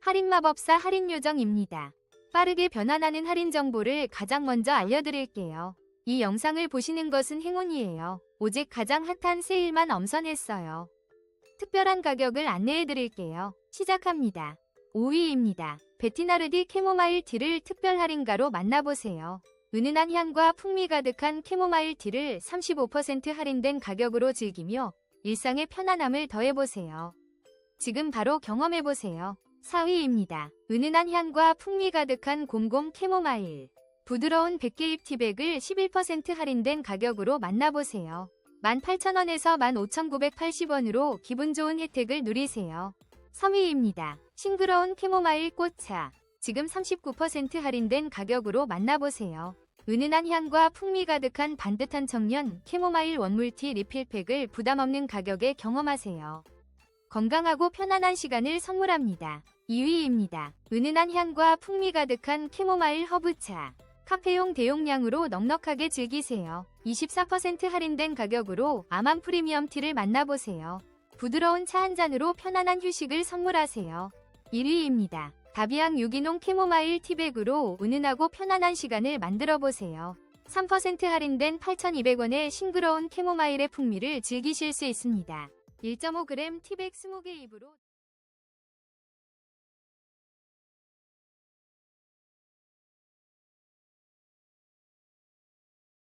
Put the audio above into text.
할인마법사 할인요정입니다. 빠르게 변환하는 할인 정보를 가장 먼저 알려드릴게요. 이 영상을 보시는 것은 행운이에요. 오직 가장 핫한 세일만 엄선했어요. 특별한 가격을 안내해드릴게요. 시작합니다. 5위입니다. 베티나르디 캐모마일 티를 특별 할인가로 만나보세요. 은은한 향과 풍미 가득한 캐모마일 티를 35% 할인된 가격으로 즐기며 일상의 편안함을 더해보세요. 지금 바로 경험해보세요. 4위입니다. 은은한 향과 풍미 가득한 곰곰 캐모마일. 부드러운 100개입 티백을 11% 할인된 가격으로 만나보세요. 18,000원에서 15,980원으로 기분 좋은 혜택을 누리세요. 3위입니다. 싱그러운 캐모마일 꽃차. 지금 39% 할인된 가격으로 만나보세요. 은은한 향과 풍미 가득한 반듯한 청년 캐모마일 원물티 리필팩을 부담 없는 가격에 경험하세요. 건강하고 편안한 시간을 선물합니다. 2위입니다. 은은한 향과 풍미 가득한 캐모마일 허브차. 카페용 대용량으로 넉넉하게 즐기세요. 24% 할인된 가격으로 아만 프리미엄 티를 만나보세요. 부드러운 차 한 잔으로 편안한 휴식을 선물하세요. 1위입니다. 다비앙 유기농 캐모마일 티백으로 은은하고 편안한 시간을 만들어 보세요. 3% 할인된 8,200원의 싱그러운 캐모마일의 풍미를 즐기실 수 있습니다. 1.5g 티백 20개 입으로